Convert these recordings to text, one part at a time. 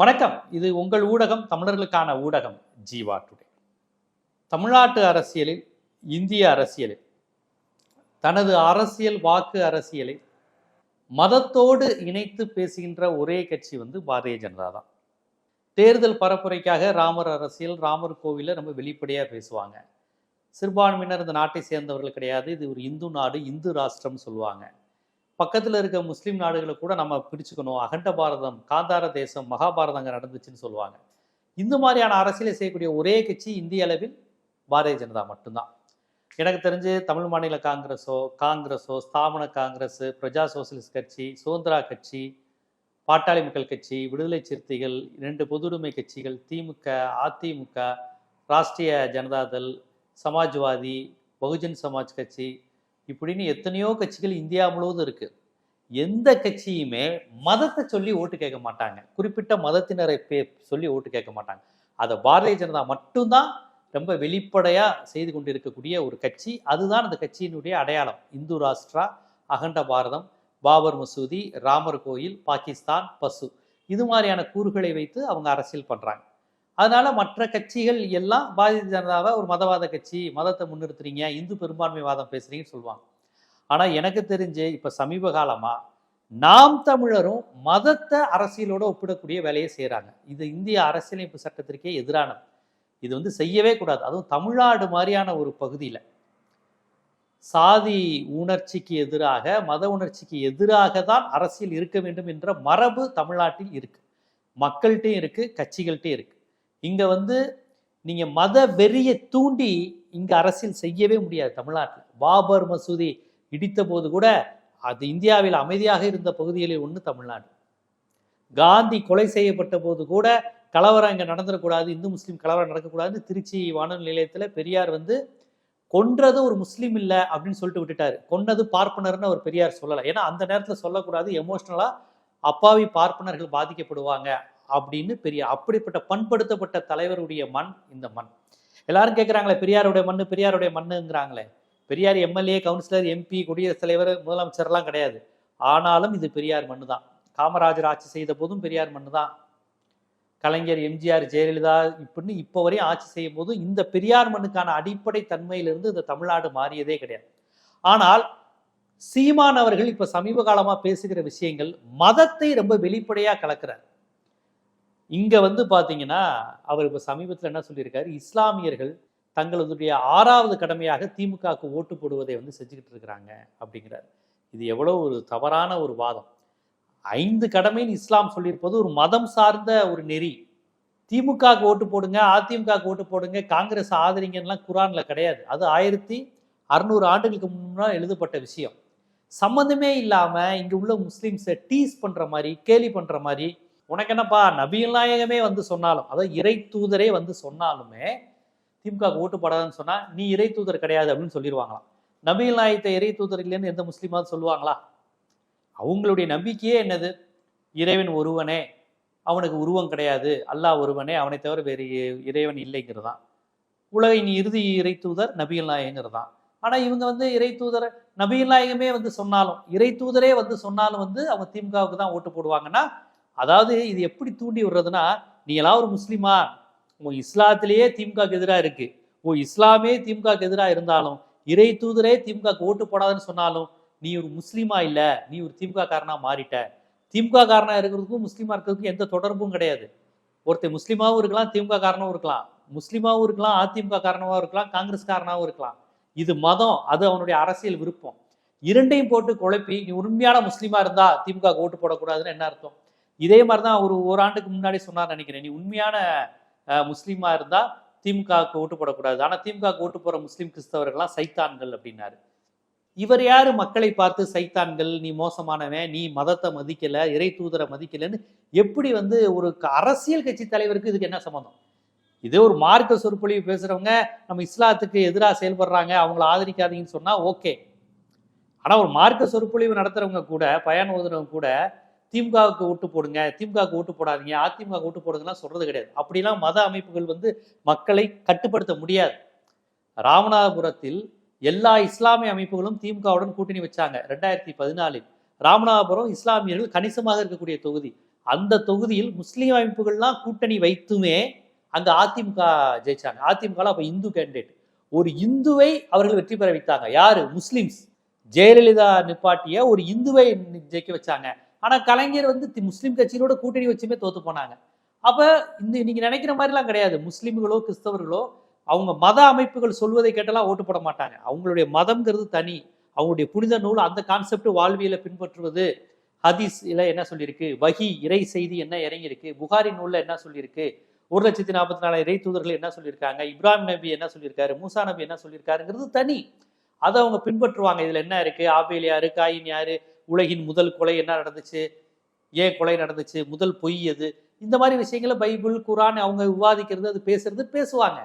வணக்கம். இது உங்கள் ஊடகம் தமிழர்களுக்கான ஊடகம் ஜீவா டுடே. தமிழ்நாட்டு அரசியலில் இந்திய அரசியலில் தனது அரசியல் வாக்கு அரசியலை மதத்தோடு இணைத்து பேசுகின்ற ஒரே கட்சி வந்து பாரதிய ஜனதா தான். தேர்தல் பரப்புரைக்காக ராமர் அரசியல் ராமர் கோவிலில் ரொம்ப வெளிப்படையாக பேசுவாங்க. சிறுபான்மையினர் இந்த நாட்டை சேர்ந்தவர்கள் கிடையாது. இது ஒரு இந்து நாடு இந்து ராஷ்டிரம்னு சொல்லுவாங்க. பக்கத்தில் இருக்க முஸ்லீம் நாடுகளை கூட நம்ம பிடிச்சுக்கணும் அகண்ட பாரதம் காந்தார தேசம் மகாபாரதம் அங்கே நடந்துச்சுன்னு சொல்லுவாங்க. இந்த மாதிரியான அரசியலை செய்யக்கூடிய ஒரே கட்சி இந்திய அளவில் பாரதிய ஜனதா மட்டும்தான். எனக்கு தெரிஞ்சு தமிழ் மாநில காங்கிரஸோ காங்கிரஸோ ஸ்தாபன காங்கிரஸ் பிரஜா சோசியலிஸ்ட் கட்சி சுதந்திரா கட்சி பாட்டாளி மக்கள் கட்சி விடுதலை சிறுத்தைகள் இரண்டு பொதுவுடைமை கட்சிகள் திமுக அதிமுக ராஷ்டிரிய ஜனதாதள் சமாஜ்வாதி பகுஜன் சமாஜ் கட்சி இப்படின்னு எத்தனையோ கட்சிகள் இந்தியா முழுவதும் இருக்கு. எந்த கட்சியுமே மதத்தை சொல்லி ஓட்டு கேட்க மாட்டாங்க. குறிப்பிட்ட மதத்தினரை பே சொல்லி ஓட்டு கேட்க மாட்டாங்க. அதை பாரதிய ஜனதா மட்டும்தான் ரொம்ப வெளிப்படையா செய்து கொண்டிருக்கக்கூடிய ஒரு கட்சி. அதுதான் அந்த கட்சியினுடைய அடையாளம். இந்து ராஷ்டிரா அகண்ட பாரதம் பாபர் மசூதி ராமர் கோயில் பாகிஸ்தான் பசு. இது மாதிரியான கூறுகளை வைத்து அவங்க அரசியல் பண்றாங்க. அதனால மற்ற கட்சிகள் எல்லாம் பாரதிய ஜனதாவை ஒரு மதவாத கட்சி மதத்தை முன்னிறுத்துறீங்க இந்து பெரும்பான்மைவாதம் பேசுறீங்கன்னு சொல்லுவாங்க. ஆனா எனக்கு தெரிஞ்சு இப்ப சமீப காலமா நாம் தமிழரும் மதத்தை அரசியலோட ஒப்பிடக்கூடிய வேலையை செய்கிறாங்க இது இந்திய அரசியலமைப்பு சட்டத்திற்கே எதிரானது. இது வந்து செய்யவே கூடாது. அதுவும் தமிழ்நாடு மாதிரியான ஒரு பகுதியில். சாதி உணர்ச்சிக்கு எதிராக மத உணர்ச்சிக்கு எதிராக தான் அரசியல் இருக்க வேண்டும் என்ற மரபு தமிழ்நாட்டில் இருக்கு. மக்கள்கிட்டையும் இருக்கு கட்சிகள்கிட்டையும் இருக்கு. இங்க வந்து நீங்க மத வெறியை தூண்டி இங்க அரசியல் செய்யவே முடியாது தமிழ்நாட்டில். பாபர் மசூதி இடித்த போது கூட அது இந்தியாவில் அமைதியாக இருந்த பகுதிகளில் ஒன்று தமிழ்நாடு. காந்தி கொலை செய்யப்பட்ட போது கூட கலவரம் இங்கே நடந்துடக்கூடாது இந்து முஸ்லீம் கலவரம் நடக்கக்கூடாதுன்னு திருச்சி வானொலி நிலையத்தில் பெரியார் வந்து கொன்றது ஒரு முஸ்லீம் இல்லை அப்படின்னு சொல்லிட்டு விட்டுட்டாரு. கொன்னது பார்ப்பனர்னு அவர் பெரியார் சொல்லலை. ஏன்னா அந்த நேரத்தில் சொல்லக்கூடாது எமோஷ்னலாக அப்பாவி பார்ப்பனர்கள் பாதிக்கப்படுவாங்க. அப்படின்னு பெரிய அப்படிப்பட்ட பண்படுத்தப்பட்ட தலைவருடைய மண் இந்த மண். எல்லாரும் கேட்குறாங்களே பெரியாருடைய மண்ணு பெரியாருடைய மண்ணுங்கிறாங்களே. பெரியார் எம்எல்ஏ கவுன்சிலர் எம்பி குடியரசுத் தலைவர் முதலமைச்சர்லாம் கிடையாது. ஆனாலும் இது பெரியார் மண்ணு தான் காமராஜர் ஆட்சி செய்த போதும் பெரியார் மண்ணு தான் கலைஞர் எம்ஜிஆர் ஜெயலலிதா இப்படின்னு இப்போ வரையும் ஆட்சி செய்யும் போது இந்த பெரியார் மண்ணுக்கான அடிப்படை தன்மையிலிருந்து இந்த தமிழ்நாடு மாறியதே கிடையாது. ஆனால் சீமான் அவர்கள் இப்போ சமீப காலமாக பேசுகிற விஷயங்கள் மதத்தை ரொம்ப வெளிப்படையாக கலக்கிறார். இங்கே வந்து பார்த்தீங்கன்னா அவர் இப்போ சமீபத்தில் என்ன சொல்லியிருக்காரு? இஸ்லாமியர்கள் தங்களுடைய ஆறாவது கடமையாக திமுகவுக்கு ஓட்டு போடுவதை வந்து செஞ்சுக்கிட்டு இருக்கிறாங்க அப்படிங்கிறார். இது எவ்வளோ ஒரு தவறான ஒரு வாதம். ஐந்து கடமைன்னு இஸ்லாம் சொல்லியிருப்பது ஒரு மதம் சார்ந்த ஒரு நெறி. திமுகவுக்கு ஓட்டு போடுங்க அதிமுகவுக்கு ஓட்டு போடுங்க காங்கிரஸ் ஆதரிங்கன்னெலாம் குரானில் கிடையாது. அது ஆயிரத்தி அறுநூறு ஆண்டுகளுக்கு முன்னாடி எழுதப்பட்ட விஷயம். சம்மந்தமே இல்லாமல் இங்கே உள்ள முஸ்லீம்ஸை டீஸ் பண்ணுற மாதிரி கேலி பண்ணுற மாதிரி உனக்கு என்னப்பா நபிகள் நாயகமே வந்து சொன்னாலும் அதாவது இறை தூதரே வந்து சொன்னாலுமே திமுக ஓட்டு போடாதுன்னு சொன்னா நீ இறை தூதர் கிடையாது அப்படின்னு சொல்லிடுவாங்களாம். நபிகள் நாயகத்தை இறை தூதர் இல்லைன்னு எந்த முஸ்லீமாவது சொல்லுவாங்களா? அவங்களுடைய நம்பிக்கையே என்னது? இறைவன் ஒருவனே அவனுக்கு உருவம் கிடையாது. அல்லாஹ் ஒருவனே அவனை தவிர வேறு இறைவன் இல்லைங்கிறதான். உலகின் இறுதி இறை தூதர் நபிகள் நாயகங்கிறதான். ஆனா இவங்க வந்து இறை தூதர் நபிகள் நாயகமே வந்து சொன்னாலும் இறை தூதரே வந்து சொன்னாலும் வந்து அவங்க திமுகவுக்கு தான் ஓட்டு போடுவாங்கன்னா அதாவது இது எப்படி தூண்டி விடுறதுன்னா நீ எல்லாம் ஒரு முஸ்லீமா? உன் இஸ்லாத்திலேயே திமுகவுக்கு எதிராக இருக்கு. உன் இஸ்லாமே திமுகவுக்கு எதிராக இருந்தாலும் இறை தூதரே திமுகவுக்கு ஓட்டு போடாதுன்னு சொன்னாலும் நீ ஒரு முஸ்லீமா இல்லை நீ ஒரு திமுக காரனா மாறிட்ட. திமுக காரனா இருக்கிறதுக்கும் முஸ்லீமா இருக்கிறதுக்கும் எந்த தொடர்பும் கிடையாது. ஒருத்தர் முஸ்லீமாவும் இருக்கலாம் திமுக காரனும் இருக்கலாம். முஸ்லீமாவும் இருக்கலாம் அதிமுக காரணமாகவும் இருக்கலாம் காங்கிரஸ் காரனாவும் இருக்கலாம். இது மதம் அது அவனுடைய அரசியல் விருப்பம். இரண்டையும் போட்டு குழப்பி நீ உண்மையான முஸ்லீமா இருந்தா திமுக ஓட்டு போடக்கூடாதுன்னு என்ன அர்த்தம்? இதே மாதிரி தான் ஒரு ஒரு ஆண்டுக்கு முன்னாடி சொன்னார் நினைக்கிறேன். நீ உண்மையான முஸ்லீமாக முஸ்லீமா இருந்தா திமுகவுக்கு ஓட்டு போடக்கூடாது. ஆனா திமுகவுக்கு ஓட்டு போற முஸ்லீம் கிறிஸ்தவர்கள்லாம் சைத்தான்கள் அப்படின்னாரு. இவர் யாரு? மக்களை பார்த்து சைத்தான்கள் நீ மோசமானவன் நீ மதத்தை மதிக்கல இறை தூதரை மதிக்கலன்னு எப்படி வந்து ஒரு க- அரசியல் கட்சி தலைவருக்கு இதுக்கு என்ன சம்மந்தம்? இதே ஒரு மார்க்க சொற்பொழிவு பேசுறவங்க நம்ம இஸ்லாத்துக்கு எதிராக செயல்படுறாங்க அவங்கள ஆதரிக்காதீங்கன்னு சொன்னா ஓகே. ஆனா ஒரு மார்க்க சொற்பொழிவு நடத்துறவங்க கூட பயன் ஓதுறவங்க கூட திமுகவுக்கு ஓட்டு போடுங்க திமுகவுக்கு ஓட்டு போடாதீங்க அதிமுக ஓட்டு போடுங்கலாம் சொல்றது கிடையாது. அப்படிலாம் மத அமைப்புகள் வந்து மக்களை கட்டுப்படுத்த முடியாது. ராமநாதபுரத்தில் எல்லா இஸ்லாமிய அமைப்புகளும் திமுகவுடன் கூட்டணி வச்சாங்க ரெண்டாயிரத்தி பதினாலில். ராமநாதபுரம் இஸ்லாமியர்கள் கணிசமாக இருக்கக்கூடிய தொகுதி. அந்த தொகுதியில் முஸ்லீம் அமைப்புகள்லாம் கூட்டணி வைத்துமே அந்த அதிமுக ஜெயிச்சாங்க. அதிமுக அப்ப இந்து கேண்டிடேட் ஒரு இந்துவை அவர்கள் வெற்றி பெற வைத்தாங்க. யாரு? முஸ்லிம்ஸ். ஜெயலலிதா நிப்பாட்டிய ஒரு இந்துவை ஜெயிக்க வச்சாங்க. ஆனால் கலைஞர் வந்து தி- முஸ்லிம் கூட்டணி வச்சுமே தோத்து போனாங்க. அப்போ இந்த நீங்கள் நினைக்கிற மாதிரிலாம் கிடையாது. முஸ்லீம்களோ கிறிஸ்தவர்களோ அவங்க மத அமைப்புகள் சொல்வதை கேட்டெல்லாம் ஓட்டு போட மாட்டாங்க. அவங்களுடைய மதம்ங்கிறது தனி. அவங்களுடைய புனித நூல் அந்த கான்செப்ட் வாழ்வியலை பின்பற்றுவது. ஹதீஸ் என்ன சொல்லியிருக்கு? வஹி இறை செய்தி என்ன இறங்கியிருக்கு? புகாரி நூலில் என்ன சொல்லியிருக்கு? ஒரு லட்சத்தி நாற்பத்தி நாலு இறை தூதர்கள் என்ன சொல்லியிருக்காங்க? இப்ராஹிம் நபி என்ன சொல்லியிருக்காரு? மூசா நபி என்ன சொல்லியிருக்காருங்கிறது தனி. அதை அவங்க பின்பற்றுவாங்க. இதில் என்ன இருக்குது ஆபேல் யாரு? காயின் யாரு? உலகின் முதல் கொலை என்ன நடந்துச்சு? ஏன் கொலை நடந்துச்சு? முதல் பொய் எது? இந்த மாதிரி விஷயங்களை பைபிள் குரான் அவங்க விவாதிக்கிறது அது பேசுறது பேசுவாங்க.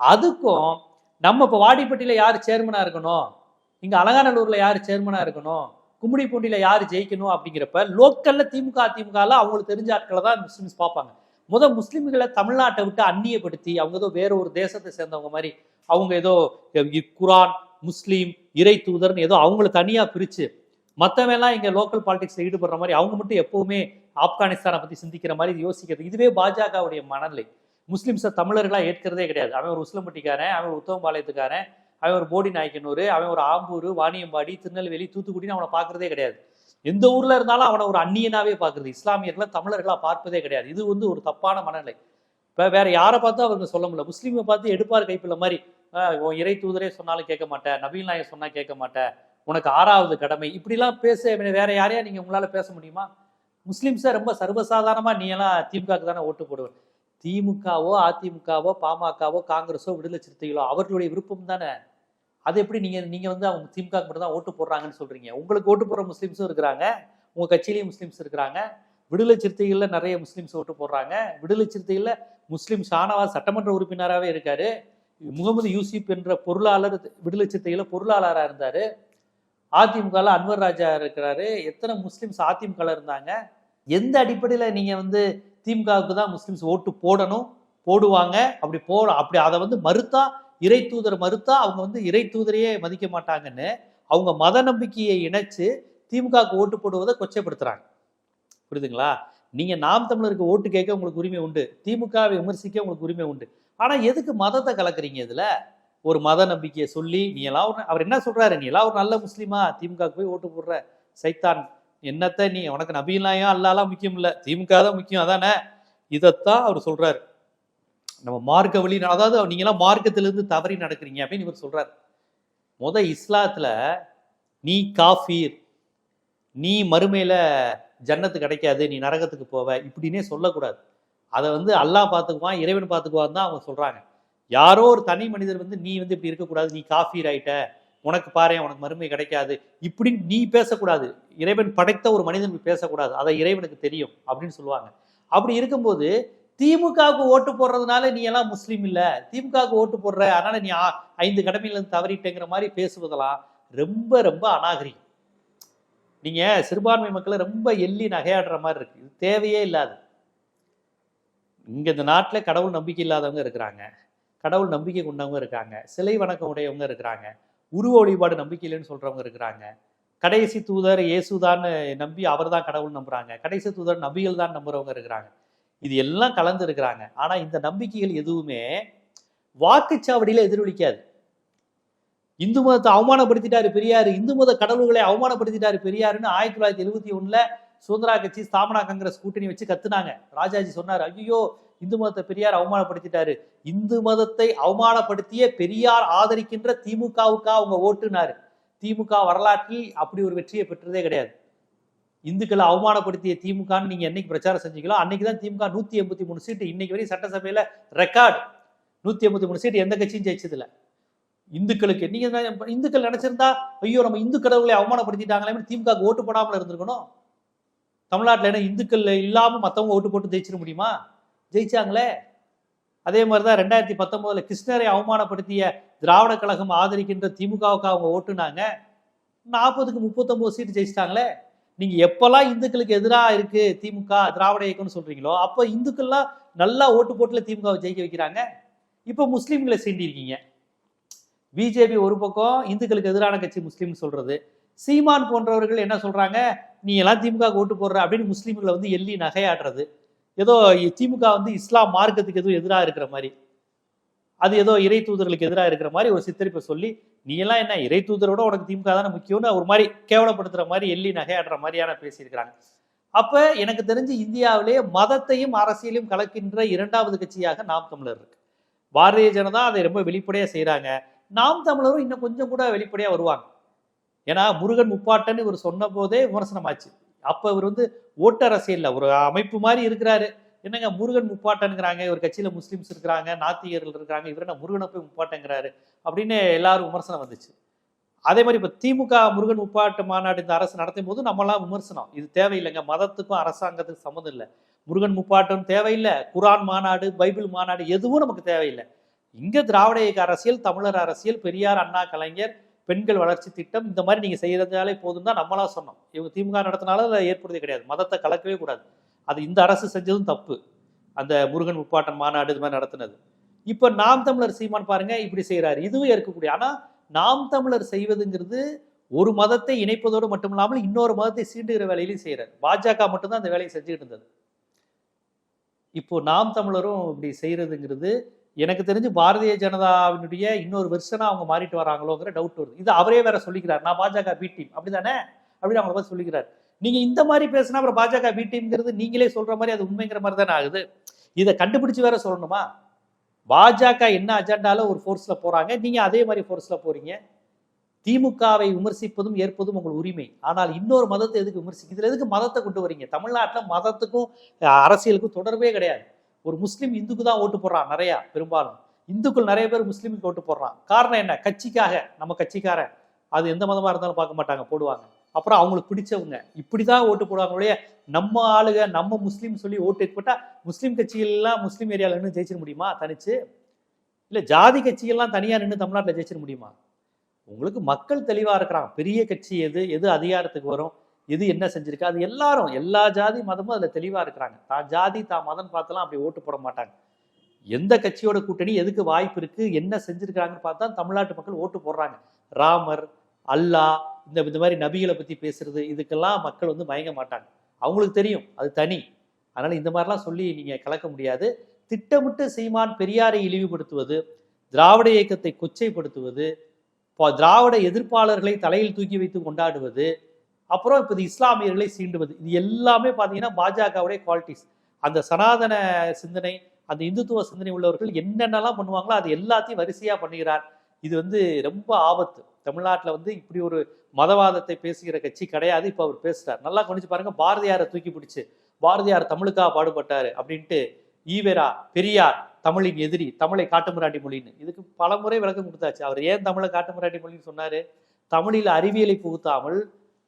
அதுக்கும் நம்ம இப்போ வாடிப்பட்டியில் யார் சேர்மனாக இருக்கணும்? இங்கே அலங்காநல்லூரில் யார் சேர்மனாக இருக்கணும்? கும்மிடிப்பூண்டியில யார் ஜெயிக்கணும் அப்படிங்கிறப்ப லோக்கலில் திமுக அதிமுகல அவங்களுக்கு தெரிஞ்ச ஆட்களை தான் முஸ்லீம்ஸ் பார்ப்பாங்க. முத முஸ்லீம்களை தமிழ்நாட்டை விட்டு அந்நியப்படுத்தி அவங்க ஏதோ வேற ஒரு தேசத்தை சேர்ந்தவங்க மாதிரி அவங்க ஏதோ இ- குரான் முஸ்லீம் இறை தூதர்னு ஏதோ அவங்கள தனியாக பிரித்து மற்றவெல்லாம் இங்கே லோக்கல் பாலிடிக்ஸில் ஈடுபடுற மாதிரி அவங்க மட்டும் எப்பவுமே ஆப்கானிஸ்தானை பற்றி சிந்திக்கிற மாதிரி யோசிக்கிறது. இதுவே பாஜகவுடைய மனநிலை. முஸ்லிம்ஸை தமிழர்களாக ஏற்கிறதே கிடையாது. அவன் ஒரு உஸ்லம்பட்டிக்காரன் அவன் ஒரு உத்தவம்பாளையத்துக்காரன் அவன் ஒரு போடி நாயக்கனூர் அவன் ஒரு ஆம்பூர் வாணியம்பாடி திருநெல்வேலி தூத்துக்குடின்னு அவனை பார்க்குறதே கிடையாது. எந்த ஊரில் இருந்தாலும் அவனை ஒரு அந்நியனாவே பார்க்குறது. இஸ்லாமியர்களை தமிழர்களாக பார்ப்பதே கிடையாது. இது வந்து ஒரு தப்பான மனநிலை. இப்போ வேற யாரை பார்த்தும் அவங்க சொல்ல முடியல. முஸ்லீமை பார்த்து எடுப்பார் கைப்பில் மாதிரி உன் இறை தூதரே சொன்னாலும் கேட்க மாட்டேன். நபீல் நாயகம் சொன்னால் கேட்க மாட்டேன். உனக்கு ஆறாவது கடமை. இப்படிலாம் பேச வேற யாரையா நீங்க உங்களால பேச முடியுமா? முஸ்லிம்ஸை ரொம்ப சர்வசாதாரணமா நீ எல்லாம் திமுகவுக்கு தானே ஓட்டு போடுவேன் திமுகவோ அதிமுகவோ பாமகவோ காங்கிரஸோ விடுதலை சிறுத்தைகளோ அவர்களுடைய விருப்பம் தானே? அது எப்படி நீங்க நீங்க வந்து அவங்க திமுக மட்டும் தான் ஓட்டு போடுறாங்கன்னு சொல்றீங்க? உங்களுக்கு ஓட்டு போடுற முஸ்லீம்ஸும் இருக்கிறாங்க. உங்க கட்சியிலேயும் முஸ்லீம்ஸ் இருக்கிறாங்க. விடுதலை சிறுத்தைகள்ல நிறைய முஸ்லீம்ஸ் ஓட்டு போடுறாங்க. விடுதலை சிறுத்தைகள்ல முஸ்லீம் ஷானவா சட்டமன்ற உறுப்பினராகவே இருக்காரு. முகமது யூசிப் என்ற பொருளாளர் விடுதலை சிறுத்தைகள பொருளாளராக இருந்தாரு. அதிமுகவில் அன்வர் ராஜா இருக்கிறாரு. எத்தனை முஸ்லீம்ஸ் அதிமுகல இருந்தாங்க? எந்த அடிப்படையில் நீங்கள் வந்து திமுகவுக்கு தான் முஸ்லீம்ஸ் ஓட்டு போடணும் போடுவாங்க? அப்படி போட அப்படி அதை வந்து மறுத்தா இறை தூதர் மறுத்தா அவங்க வந்து இறை தூதரையே மதிக்க மாட்டாங்கன்னு அவங்க மத நம்பிக்கையை இணைச்சு திமுகவுக்கு ஓட்டு போடுவதை கொச்சைப்படுத்துறாங்க. புரியுதுங்களா? நீங்கள் நாம் தமிழருக்கு ஓட்டு கேட்க உங்களுக்கு உரிமை உண்டு. திமுகவை விமர்சிக்க உங்களுக்கு உரிமை உண்டு. ஆனால் எதுக்கு மதத்தை கலக்குறீங்க இதில்? ஒரு மத நம்பிக்கையை சொல்லி நீ எல்லாம் ஒரு அவர் என்ன சொல்றாரு? நீ எல்லாம் ஒரு நல்ல முஸ்லீமா? திமுகவுக்கு போய் ஓட்டு போடுற. சைத்தான் என்னத்த நீ உனக்கு நபிலாயும் அல்லாலாம் முக்கியம் இல்லை? திமுக தான் முக்கியம் அதானே? இதைத்தான் அவர் சொல்றாரு. நம்ம மார்க்க வழி அதாவது நீங்க எல்லாம் மார்க்கத்திலிருந்து தவறி நடக்கிறீங்க அப்படின்னு இவர் சொல்றாரு. முத இஸ்லாத்துல நீ காஃபீர். நீ மறுமையில ஜன்னத்து கிடைக்காது நீ நரகத்துக்கு போவ இப்படின்னே சொல்லக்கூடாது. அதை வந்து அல்லாஹ் பார்த்துக்குவான் இறைவன் பார்த்துக்குவான் தான் அவங்க சொல்றாங்க. யாரோ ஒரு தனி மனிதர் வந்து நீ வந்து இப்படி இருக்கக்கூடாது நீ காஃபி ரைட்ட உனக்கு பாரு உனக்கு மறுமை கிடைக்காது இப்படின்னு நீ பேசக்கூடாது. இறைவன் படைத்த ஒரு மனிதன் பேசக்கூடாது. அதை இறைவனுக்கு தெரியும் அப்படின்னு சொல்லுவாங்க. அப்படி இருக்கும்போது திமுகவுக்கு ஓட்டு போடுறதுனால நீ எல்லாம் முஸ்லீம் இல்லை. திமுகவுக்கு ஓட்டு போடுற அதனால நீ ஐந்து கடமையில இருந்து தவறிட்டேங்கிற மாதிரி பேசுவதெல்லாம் ரொம்ப ரொம்ப அநாகரிகம். நீங்க சிறுபான்மை மக்களை ரொம்ப எள்ளி நகையாடுற மாதிரி இருக்கு. இது தேவையே இல்லாது. இங்க இந்த நாட்டில் கடவுள் நம்பிக்கை இல்லாதவங்க இருக்கிறாங்க. கடவுள் நம்பிக்கை கொண்டவங்க இருக்காங்க. சிலை வணக்கம் உடையவங்க இருக்கிறாங்க. உருவ வழிபாடு நம்பிக்கை இல்லைன்னு சொல்றவங்க இருக்கிறாங்க. கடைசி தூதர் இயேசுதான்னு நம்பி அவர் தான் கடவுள் நம்புறாங்க. கடைசி தூதர் நபிகள் தான் நம்புறவங்க இருக்கிறாங்க. இது எல்லாம் கலந்து இருக்கிறாங்க. ஆனா இந்த நம்பிக்கைகள் எதுவுமே வாக்குச்சாவடியில எதிரொலிக்காது. இந்து மதத்தை அவமானப்படுத்திட்டாரு பெரியாரு. இந்து மத கடவுள்களை அவமானப்படுத்திட்டாரு பெரியாருன்னு ஆயிரத்தி தொள்ளாயிரத்தி எழுபத்தி ஒண்ணுல சுதந்திரா கட்சி ஸ்தாபனா காங்கிரஸ் கூட்டணி வச்சு கத்துனாங்க. ராஜாஜி சொன்னார் ஐயோ இந்து மதத்தை பெரியார் அவமானப்படுத்திட்டாரு. இந்து மதத்தை அவமானப்படுத்திய பெரியார் ஆதரிக்கின்ற திமுகவுக்கா அவங்க ஓட்டுனாரு. திமுக வரலாற்றில் அப்படி ஒரு வெற்றியை பெற்றதே கிடையாது. இந்துக்களை அவமானப்படுத்திய திமுகன்னு நீங்க என்னைக்கு பிரச்சாரம் செஞ்சீங்களோ அன்னைக்கு தான் திமுக நூத்தி எண்பத்தி மூணு சீட்டு. இன்னைக்கு வரையும் சட்டசபையில ரெக்கார்டு நூத்தி எண்பத்தி மூணு சீட்டு. எந்த கட்சியும் ஜெயிச்சதில்ல. இந்துக்களுக்கு நீங்க இந்துக்கள் நினைச்சிருந்தா ஐயோ நம்ம இந்து கடவுளை அவமானப்படுத்திட்டாங்களே திமுக ஓட்டு போடாமல் இருந்திருக்கணும். தமிழ்நாட்டில் என்ன இந்துக்கள் இல்லாமல் மற்றவங்க ஓட்டு போட்டு ஜெயிச்சிட முடியுமா? ஜெயிச்சாங்களே? அதே மாதிரி தான் ரெண்டாயிரத்தி பத்தொம்போதில் கிருஷ்ணரை அவமானப்படுத்திய திராவிட கழகம் ஆதரிக்கின்ற திமுகவுக்கு அவங்க ஓட்டுனாங்க. நாற்பதுக்கு முப்பத்தொம்போது சீட்டு ஜெயிச்சிட்டாங்களே? நீங்கள் எப்போல்லாம் இந்துக்களுக்கு எதிராக இருக்குது திமுக திராவிட இயக்கம்னு சொல்கிறீங்களோ அப்போ இந்துக்கள்லாம் நல்லா ஓட்டு போட்டில் திமுகவை ஜெயிக்க வைக்கிறாங்க. இப்போ முஸ்லீம்களை சீண்டிருக்கீங்க. பிஜேபி ஒரு பக்கம் இந்துக்களுக்கு எதிரான கட்சி முஸ்லீம் சொல்கிறது சீமான் போன்றவர்கள் என்ன சொல்கிறாங்க நீ எல்லாம் திமுக ஓட்டு போடுற அப்படின்னு முஸ்லீம்களை வந்து எள்ளி நகையாடுறது ஏதோ திமுக வந்து இஸ்லாம் மார்க்கத்துக்கு எதுவும் எதிராக இருக்கிற மாதிரி. அது ஏதோ இறை தூதர்களுக்கு எதிராக இருக்கிற மாதிரி ஒரு சித்தரிப்பை சொல்லி நீ எல்லாம் என்ன இறை தூதரோட உனக்கு திமுக தானே முக்கியம்னு ஒரு மாதிரி கேவலப்படுத்துற மாதிரி எள்ளி நகையாடுற மாதிரியான பேசியிருக்கிறாங்க. அப்ப எனக்கு தெரிஞ்சு இந்தியாவிலே மதத்தையும் அரசியலையும் கலக்கின்ற இரண்டாவது கட்சியாக நாம் தமிழர் இருக்கு. பாரதிய ஜனதா அதை ரொம்ப வெளிப்படையா செய்யறாங்க நாம் தமிழரும் இன்னும் கொஞ்சம் கூட வெளிப்படையா வருவாங்க. ஏன்னா முருகன் முப்பாட்டன்னு இவர் சொன்ன போதே விமர்சனமாச்சு. அப்ப இவர் வந்து ஓட்டு இல்லை ஒரு அமைப்பு மாதிரி இருக்கிறாரு. என்னங்க முருகன் முப்பாட்டனுங்கிறாங்க இவர் கட்சியில முஸ்லிம்ஸ் இருக்கிறாங்க நாத்திகர்கள் இருக்கிறாங்க இவர் என்ன முருகனை போய் முப்பாட்டங்கிறாரு அப்படின்னு எல்லாரும் விமர்சனம் வந்துச்சு. அதே மாதிரி இப்ப திமுக முருகன் முப்பாட்டு மாநாடு இந்த அரசு நடத்தும் போது நம்மளாம் விமர்சனம். இது தேவையில்லைங்க மதத்துக்கும் அரசாங்கத்துக்கும் சம்மந்தம் இல்லை. முருகன் முப்பாட்டம் தேவையில்லை குரான் மாநாடு பைபிள் மாநாடு எதுவும் நமக்கு தேவையில்லை. இங்க திராவிட இயக்க அரசியல் தமிழர் அரசியல் பெரியார் அண்ணா கலைஞர் பெண்கள் வளர்ச்சி திட்டம் இந்த மாதிரி நீங்கள் செய்கிறதாலே போதும் தான் நம்மளா சொன்னோம். இவங்க திமுக நடத்தினால அதில் ஏற்படுத்தி கிடையாது. மதத்தை கலக்கவே கூடாது. அது இந்த அரசு செஞ்சதும் தப்பு. அந்த முருகன் உப்பாட்டம் மாநாடு இது மாதிரி நடத்தினது. இப்போ நாம் தமிழர் சீமான் பாருங்க இப்படி செய்கிறாரு இதுவும் இருக்கக்கூடிய ஆனால் நாம் தமிழர் செய்வதுங்கிறது ஒரு மதத்தை இணைப்பதோடு மட்டும் இல்லாமல் இன்னொரு மதத்தை சீண்டுகிற வேலையிலையும் செய்கிறார் பாஜக மட்டும்தான் அந்த வேலையை செஞ்சுக்கிட்டு இருந்தது. இப்போ நாம் தமிழரும் இப்படி செய்கிறதுங்கிறது எனக்கு தெரிஞ்சு பாரதிய ஜனதாவினுடைய இன்னொரு வெர்ஷனா அவங்க மாறிட்டு வராங்களோங்கிற டவுட் வருது. இது அவரே வேற சொல்லிக்கிறார். நான் பாஜக பி டீம் அப்படிதானே? அப்படின்னு அவங்கள பார்த்து சொல்லிக்கிறார். நீங்க இந்த மாதிரி பேசினா அப்புறம் பாஜக பி டீம்ங்கிறது நீங்களே சொல்ற மாதிரி அது உண்மைங்கிற மாதிரி தானே ஆகுது? இதை கண்டுபிடிச்சு வேற சொல்லணுமா? பாஜக என்ன அஜெண்டால ஒரு ஃபோர்ஸ்ல போறாங்க? நீங்க அதே மாதிரி ஃபோர்ஸ்ல போறீங்க. திமுகவை விமர்சிப்பதும் ஏற்பதும் உங்கள் உரிமை. ஆனால் இன்னொரு மதத்தை எதுக்கு விமர்சிக்க இதுல எதுக்கு மதத்தை கொண்டு வரீங்க? தமிழ்நாட்டில் மதத்துக்கும் அரசியலுக்கும் தொடர்பே கிடையாது. ஒரு முஸ்லீம் இந்துக்கு தான் ஓட்டு போடுறான் நிறையா பெரும்பாலும். இந்துக்கள் நிறைய பேர் முஸ்லீமுக்கு ஓட்டு போடுறான். காரணம் என்ன? கட்சிக்காக நம்ம கட்சிக்காரன். அது எந்த மதமாக இருந்தாலும் பார்க்க மாட்டாங்க போடுவாங்க. அப்புறம் அவங்களுக்கு பிடிச்சவங்க. இப்படி தான் ஓட்டு போடுவாங்க ஒழிய நம்ம ஆளுக நம்ம முஸ்லீம் சொல்லி ஓட்டு போட்டால் முஸ்லீம் கட்சிகள் எல்லாம் முஸ்லீம் ஏரியாவில் நின்று ஜெயிச்சிட முடியுமா? தனிச்சு? இல்லை ஜாதி கட்சிகள்லாம் தனியாக நின்று தமிழ்நாட்டில் ஜெயிச்சிட முடியுமா? உங்களுக்கு மக்கள் தெளிவாக இருக்கிறாங்க. பெரிய கட்சி எது? எது அதிகாரத்துக்கு வரும்? எது என்ன செஞ்சிருக்கு? அது எல்லாரும் எல்லா ஜாதி மதமும் அதில் தெளிவாக இருக்கிறாங்க. தான் ஜாதி தான் மதம் பார்த்தெல்லாம் அப்படி ஓட்டு போட மாட்டாங்க. எந்த கட்சியோட கூட்டணி எதுக்கு வாய்ப்பு இருக்கு என்ன செஞ்சிருக்காங்கன்னு பார்த்தா தமிழ்நாட்டு மக்கள் ஓட்டு போடுறாங்க. ராமர் அல்லாஹ் இந்த இந்த மாதிரி நபிகளை பற்றி பேசுறது இதுக்கெல்லாம் மக்கள் வந்து மயங்க மாட்டாங்க. அவங்களுக்கு தெரியும் அது தனி. அதனால இந்த மாதிரிலாம் சொல்லி நீங்கள் கலக்க முடியாது. திட்டமிட்டு சீமான் பெரியாரை இழிவுபடுத்துவது திராவிட இயக்கத்தை கொச்சைப்படுத்துவது இப்போ திராவிட எதிர்ப்பாளர்களை தலையில் தூக்கி வைத்து கொண்டாடுவது அப்புறம் இப்போ இது இஸ்லாமியர்களை சீண்டுவது. இது எல்லாமே பார்த்தீங்கன்னா பாஜகவுடைய குவாலிட்டிஸ் அந்த சனாதன சிந்தனை அந்த இந்துத்துவ சிந்தனை உள்ளவர்கள் என்னென்னலாம் பண்ணுவாங்களோ அது எல்லாத்தையும் வரிசையாக பண்ணுகிறார் இது வந்து ரொம்ப ஆபத்து. தமிழ்நாட்டில் வந்து இப்படி ஒரு மதவாதத்தை பேசுகிற கட்சி கிடையாது. இப்போ அவர் பேசுறார். நல்லா கவனிச்சு பாருங்க பாரதியாரை தூக்கி பிடிச்சு பாரதியார் தமிழுக்காக பாடுபட்டார் அப்படின்ட்டு ஈவேரா பெரியார் தமிழின் எதிரி தமிழை காட்டுமிராண்டி மொழின்னு. இதுக்கு பல முறை விளக்கம் கொடுத்தாச்சு. அவர் ஏன் தமிழை காட்டுமிராண்டி மொழின்னு சொன்னார்? தமிழில் அறிவியலை புகுத்தாமல்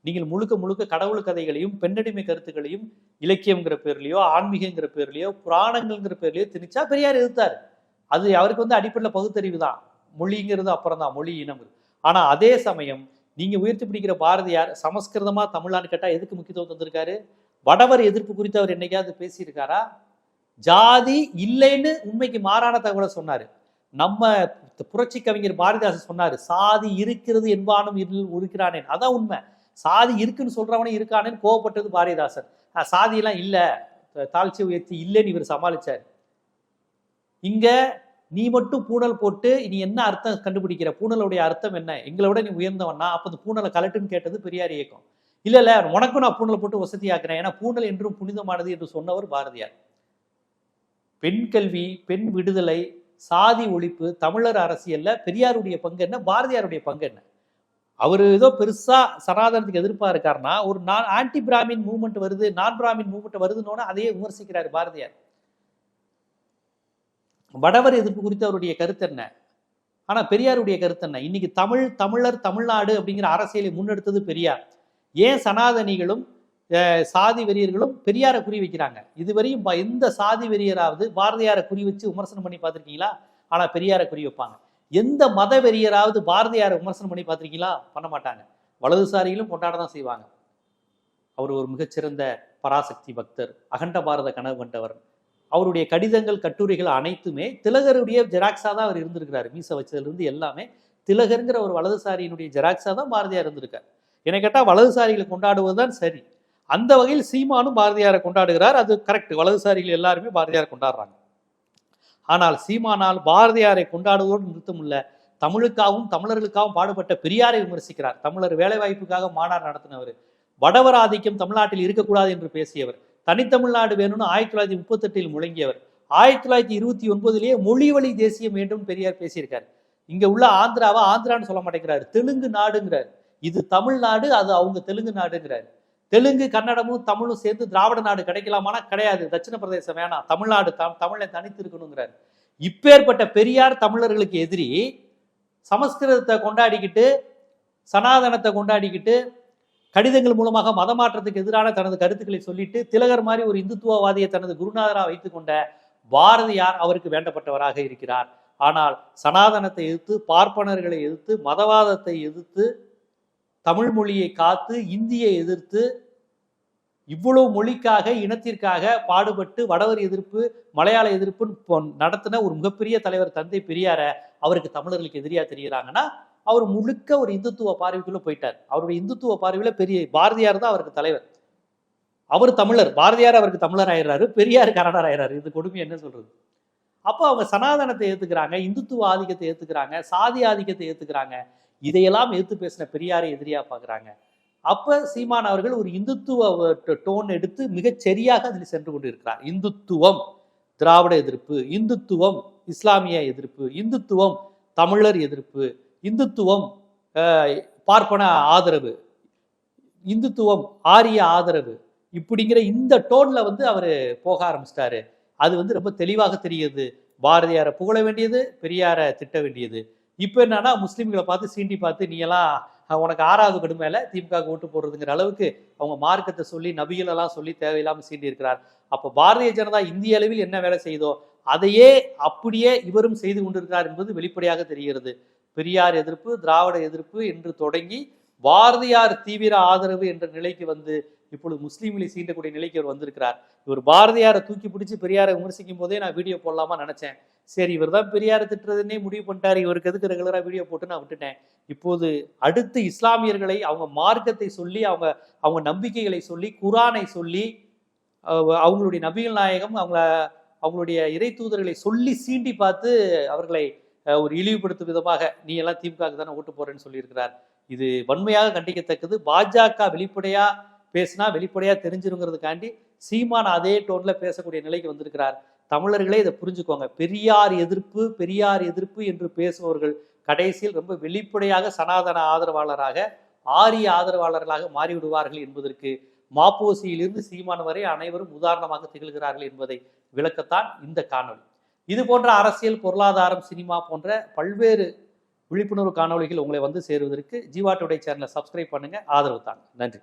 நீங்கள் முழுக்க முழுக்க கடவுள் கதைகளையும் பெண்ணடிமை கருத்துக்களையும் இலக்கியம்ங்கிற பேர்லையோ ஆன்மீகங்கிற பேர்லையோ புராணங்கள்ங்கிற பேர்லையோ திணிச்சா பெரியார் எதிர்த்தார். அது அவருக்கு வந்து அடிப்படையில் பகுத்தறிவு தான். மொழிங்கிறது அப்புறம் தான் மொழி இனம். ஆனால் அதே சமயம் நீங்கள் உயர்த்தி பிடிக்கிற பாரதியார் சமஸ்கிருதமாக தமிழான்னு கேட்டால் எதுக்கு முக்கியத்துவம் தந்திருக்காரு? வடவர் எதிர்ப்பு குறித்து அவர் என்னைக்காவது பேசியிருக்காரா? ஜாதி இல்லைன்னு உண்மைக்கு மாறான தகவலை சொன்னார். நம்ம புரட்சி கவிஞர் பாரதிதாசன் சொன்னார் சாதி இருக்கிறது என்பானும் இருக்கிறானேன் அதான் உண்மை. சாதி இருக்குன்னு சொல்றவனே இருக்கானேன்னு கோவப்பட்டது பாரதிதாசன். சாதியெல்லாம் இல்லை. தாழ்ச்சி உயர்த்தி இல்லைன்னு இவர் சமாளிச்சார். இங்க நீ மட்டும் பூணல் போட்டு நீ என்ன அர்த்தம் கண்டுபிடிக்கிற? பூணலுடைய அர்த்தம் என்ன? எங்களை விட நீ உயர்ந்தவனா. அப்ப அந்த பூணலை கலட்டுன்னு கேட்டது பெரியார் இயக்கம். இல்ல இல்ல உனக்கும் நான் பூணலை போட்டு வசதியாக்குறேன். ஏன்னா பூணல் என்றும் புனிதமானது என்று சொன்னவர் பாரதியார். பெண் கல்வி பெண் விடுதலை சாதி ஒழிப்பு தமிழர் அரசியல்ல பெரியாருடைய பங்கு என்ன? பாரதியாருடைய பங்கு என்ன? அவர் ஏதோ பெருசா சனாதனத்துக்கு எதிர்ப்பா இருக்காருன்னா ஒரு நான் ஆன்டி பிராமின் மூவ்மெண்ட் வருது நான் பிராமின் மூவ்மெண்ட் வருதுன்னு அதையே விமர்சிக்கிறார் பாரதியார். வடவர் எதிர்ப்பு குறித்து அவருடைய கருத்து என்ன? ஆனா பெரியாருடைய கருத்து என்ன? இன்னைக்கு தமிழ் தமிழர் தமிழ்நாடு அப்படிங்கிற அரசியலை முன்னெடுத்தது பெரியார். ஏன் சனாதனிகளும் சாதி வெறியர்களும் பெரியாரை குறி வைக்கிறாங்க? இதுவரையும் எந்த சாதி வெறியராவது பாரதியாரை குறி வச்சு விமர்சனம் பண்ணி பார்த்துருக்கீங்களா? ஆனா பெரியாரை குறி வைப்பாங்க. எந்த மத வெறியராவது பாரதியாரை விமர்சனம் பண்ணி பார்த்துருக்கீங்களா? பண்ண மாட்டாங்க. வலதுசாரிகளும் கொண்டாட தான் செய்வாங்க. அவர் ஒரு மிகச்சிறந்த பராசக்தி பக்தர் அகண்ட பாரத கனவு கண்டவர். அவருடைய கடிதங்கள் கட்டுரைகள் அனைத்துமே திலகருடைய ஜெராக்ஸாக தான் அவர் இருந்திருக்கிறார். மீச வச்சதுலேருந்து எல்லாமே திலகருங்கிற ஒரு வலதுசாரியினுடைய ஜெராக்ஸாக தான் பாரதியார் இருந்திருக்கார். என்னை கேட்டால் வலதுசாரிகளை கொண்டாடுவது தான் சரி. அந்த வகையில் சீமானும் பாரதியாரை கொண்டாடுகிறார். அது கரெக்ட் வலதுசாரிகள் எல்லாருமே பாரதியாரை கொண்டாடுறாங்க. ஆனால் சீமானால் பாரதியாரை கொண்டாடுவதோடு நிறுத்தமில்லை. தமிழுக்காகவும் தமிழர்களுக்காகவும் பாடுபட்ட பெரியாரை விமர்சிக்கிறார். தமிழர் வேலைவாய்ப்புக்காக மாநாடு நடத்தினவர். வடவர் ஆதிக்கம் தமிழ்நாட்டில் இருக்கக்கூடாது என்று பேசியவர். தனித்தமிழ்நாடு வேணும்னு ஆயிரத்தி தொள்ளாயிரத்தி முப்பத்தெட்டில் முழங்கியவர். ஆயிரத்தி தொள்ளாயிரத்தி இருபத்தி ஒன்பதுலேயே மொழி வழி தேசியம் வேண்டும் பெரியார் பேசியிருக்காரு. இங்க உள்ள ஆந்திராவை? ஆந்திரான்னு சொல்ல மாட்டேங்கிறாரு. தெலுங்கு நாடுங்கிறார். இது தமிழ்நாடு அது அவங்க தெலுங்கு நாடுங்கிறார். தெலுங்கு கன்னடமும் தமிழும் சேர்ந்து திராவிட நாடு கிடைக்கலாமானா? கிடையாது. தட்சிண பிரதேசம் வேணாம். தமிழ்நாடு தம் தமிழை தனித்து இருக்கணுங்கிறார். இப்பேற்பட்ட பெரியார் தமிழர்களுக்கு எதிரி சமஸ்கிருதத்தை கொண்டாடிக்கிட்டு சனாதனத்தை கொண்டாடிக்கிட்டு கடிதங்கள் மூலமாக மதமாற்றத்துக்கு எதிரான தனது கருத்துக்களை சொல்லிட்டு திலகர் மாதிரி ஒரு இந்துத்துவவாதியை தனது குருநாதராக வைத்து கொண்ட பாரதியார் அவருக்கு வேண்டப்பட்டவராக இருக்கிறார். ஆனால் சனாதனத்தை எதிர்த்து பார்ப்பனர்களை எதிர்த்து மதவாதத்தை எதிர்த்து தமிழ் மொழியை காத்து இந்தியை எதிர்த்து இவ்வளவு மொழிக்காக இனத்திற்காக பாடுபட்டு வடவர் எதிர்ப்பு மலையாள எதிர்ப்பு நடத்தின ஒரு மிகப்பெரிய தலைவர் தந்தை பெரியார அவருக்கு தமிழர்களுக்கு எதிரியா தெரிகிறாங்கன்னா அவர் முழுக்க ஒரு இந்துத்துவ பார்வைக்குள்ள போயிட்டார். அவருடைய இந்துத்துவ பார்வையில பெரிய பாரதியார் தான் அவருக்கு தலைவர். அவர் தமிழர். பாரதியார் அவருக்கு தமிழர் ஆயிடுறாரு. பெரியார் கன்னடர் ஆயிடுறாரு. இது கொடுமை என்ன சொல்றது? அப்போ அவங்க சனாதனத்தை ஏத்துக்கிறாங்க இந்துத்துவ ஆதிக்கத்தை ஏத்துக்கிறாங்க சாதி ஆதிக்கத்தை ஏத்துக்கிறாங்க. இதையெல்லாம் எதிர்த்து பேசின பெரியாரை எதிரியா பாக்குறாங்க. அப்ப சீமான் அவர்கள் ஒரு இந்துத்துவ டோன் எடுத்து மிகச் சரியாக அதில் சென்று கொண்டிருக்கிறார். இந்துத்துவம் திராவிட எதிர்ப்பு இந்துத்துவம் இஸ்லாமிய எதிர்ப்பு இந்துத்துவம் தமிழர் எதிர்ப்பு இந்துத்துவம் பார்ப்பன ஆதரவு இந்துத்துவம் ஆரிய ஆதரவு இப்படிங்கிற இந்த டோன்ல வந்து அவர் போக ஆரம்பிச்சிட்டாரு. அது வந்து ரொம்ப தெளிவாக தெரியுது. பாரதியாரை புகழ வேண்டியது பெரியாரை திட்ட வேண்டியது. இப்போ என்னன்னா முஸ்லீம்களை பார்த்து சீண்டி பார்த்து நீ எல்லாம் உனக்கு ஆறாவது கடுமையில திமுக ஓட்டு போடுறதுங்கிற அளவுக்கு அவங்க மார்க்கத்தை சொல்லி நபிகள் எல்லாம் சொல்லி தேவையில்லாமல் சீண்டி இருக்கிறார் அப்போ பாரதிய ஜனதா இந்திய அளவில் என்ன வேலை செய்தோ அதையே அப்படியே இவரும் செய்து கொண்டிருக்கிறார் என்பது வெளிப்படையாக தெரிகிறது. பெரியார் எதிர்ப்பு திராவிட எதிர்ப்பு என்று தொடங்கி பாரதியார் தீவிர ஆதரவு என்ற நிலைக்கு வந்து இப்பொழுது முஸ்லீம்களை சீண்டக்கூடிய நிலைக்கு அவர் வந்திருக்கிறார். இவர் பாரதியாரை தூக்கி பிடிச்சி பெரியாரை விமர்சிக்கும் போதே நான் வீடியோ போடலாமா நினைச்சேன். சரி இவர் தான் பெரியாரை திட்டுறதுன்னே முடிவு பண்ணிட்டாரு. இவருக்கு எதுக்கு ரெகுலராக வீடியோ போட்டு நான் விட்டுட்டேன். இப்போது அடுத்து இஸ்லாமியர்களை அவங்க மார்க்கத்தை சொல்லி அவங்க அவங்க நம்பிக்கைகளை சொல்லி குரானை சொல்லி அவங்களுடைய நபிகள் நாயகம் அவங்கள அவங்களுடைய இறை தூதர்களை சொல்லி சீண்டி பார்த்து அவர்களை ஒரு இழிவுபடுத்தும் விதமாக நீ எல்லாம் திமுக தானே ஓட்டு போறேன்னு சொல்லியிருக்கிறார். இது வன்மையாக கண்டிக்கத்தக்கது. பாஜக வெளிப்படையா பேசினா வெளிப்படையாக தெரிஞ்சிருங்கிறதுக்காண்டி சீமான் அதே டோன்ல பேசக்கூடிய நிலைக்கு வந்திருக்கிறார். தமிழர்களே இதை புரிஞ்சுக்கோங்க. பெரியார் எதிர்ப்பு பெரியார் எதிர்ப்பு என்று பேசுபவர்கள் கடைசியில் ரொம்ப வெளிப்படையாக சனாதன ஆதரவாளராக ஆரிய ஆதரவாளர்களாக மாறிவிடுவார்கள் என்பதற்கு மாப்போசியிலிருந்து சீமான் வரை அனைவரும் உதாரணமாக திகழ்கிறார்கள் என்பதை விளக்கத்தான் இந்த காணொலி இது போன்ற அரசியல் பொருளாதாரம் சினிமா போன்ற பல்வேறு விழிப்புணர்வு காணொலிகள் உங்களை வந்து சேருவதற்கு ஜீவா டுடே சேனலை சப்ஸ்கிரைப் பண்ணுங்க. ஆதரவு தாங்க. நன்றி.